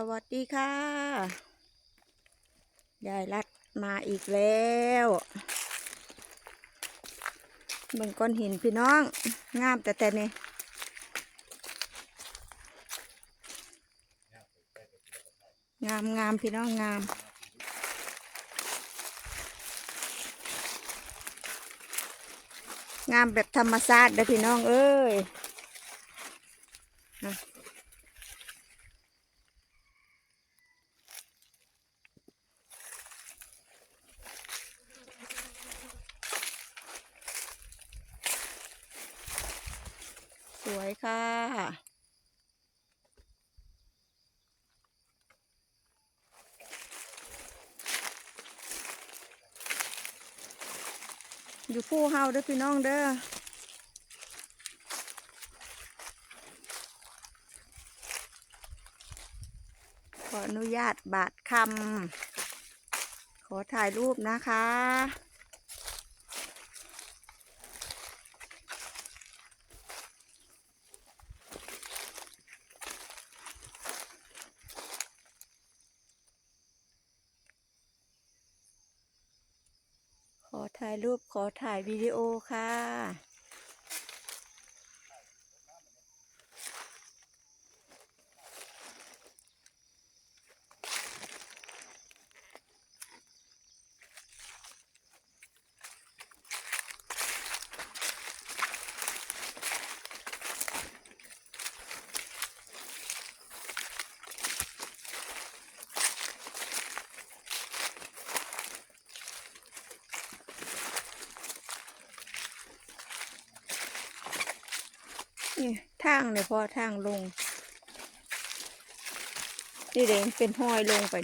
สวัสดีค่ะ ยายรัดมาอีกแล้วเบิ่งก้อนหินพี่น้อง งามแต่แต่นี่งามงามพี่น้องงามงามแบบธรรมชาติเด้อพี่น้องเอ้ย วยค่ะ อยู่ผู้เฮาเด้อพี่น้องเด้อขออนุญาตบาดคำขอถ่ายรูปนะคะ ขอถ่ายรูปขอถ่ายวิดีโอค่ะ นี่ทางเนี่ยพอทางลง นี่เดงเป็นห้อยลงไป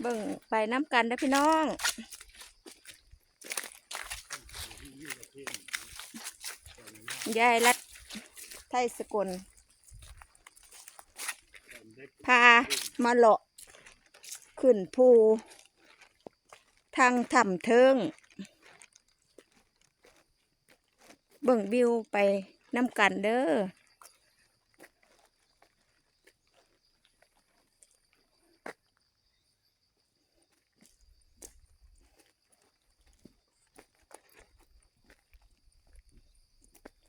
เบิ่งไปน้ำกันนะพี่น้องยายรัด ไทยสกลพามาเลาะขึ้นภูทางถ้ำเทิง เบิ่งบิวไปน้ำกันเด้อ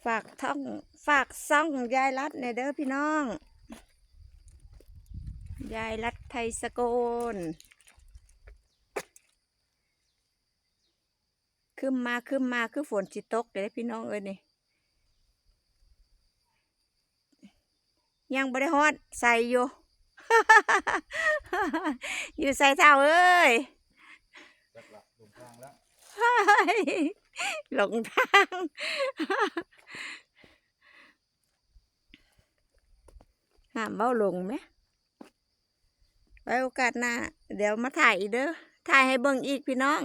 ฝากท่องฝากซ่องยายรัดในเด้อพี่น้อง ยายรัดไทยสกลขึ้นมาขึ้นมาคือฝนจิตกเด้อพี่น้องเอ้ยนี่ยังบ่ได้ฮอดใส่อยู่ อยู่ใส่เท้าเอ้ยหลงทาง ห้ามเบ้าลงไหมไว้โอกาสหน้าเดี๋ยวมาถ่ายอีกเด้อถ่ายให้เบิ่งอีกพี่น้อง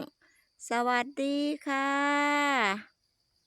สวัสดีค่ะ